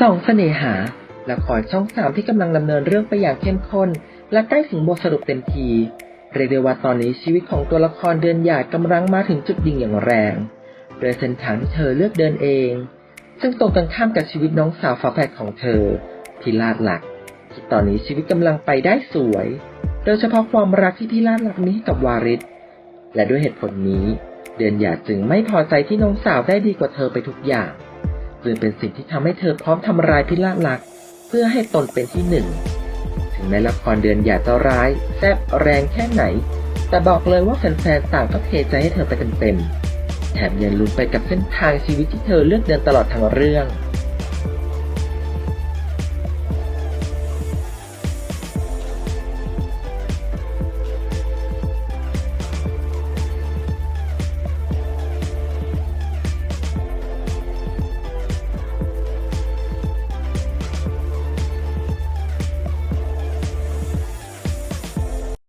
สองเสน่หา ละครช่องสามที่กำลังดำเนินเรื่องไปอย่างเข้มข้น และใกล้ถึงบทสรุปเต็มทีเรียกได้ว่าตอนนี้ชีวิตของตัวละครเดือนหยาดกำลังมาถึงจุดดิ่งอย่างแรง โดยเส้นทางที่เธอเลือกเดินเอง ซึ่งตรงกันข้ามกับชีวิตน้องสาวฝาแฝดของเธอพิลาดหลัก ที่ตอนนี้ชีวิตกำลังไปได้สวย โดยเฉพาะความรักที่พิลาดหลักมีให้กับวาริศและด้วยเหตุผลนี้ เดือนหยาดจึงไม่พอใจที่น้องสาวได้ดีกว่าเธอไปทุกอย่าง จึงเป็นสิ่งที่ทำให้เธอพร้อมทำลายพิลาดหลักเพื่อให้ตนเป็นที่หนึ่ง ถึงแม้ละครเดือนหยาดจะร้ายแซ่บแรงแค่ไหน แต่บอกเลยว่าแฟนๆต่างก็เทใจให้เธอไปเต็มๆแถมยังลุ้นไปกับเส้นทางชีวิตที่เธอเลือกเดินตลอดทั้งเรื่อง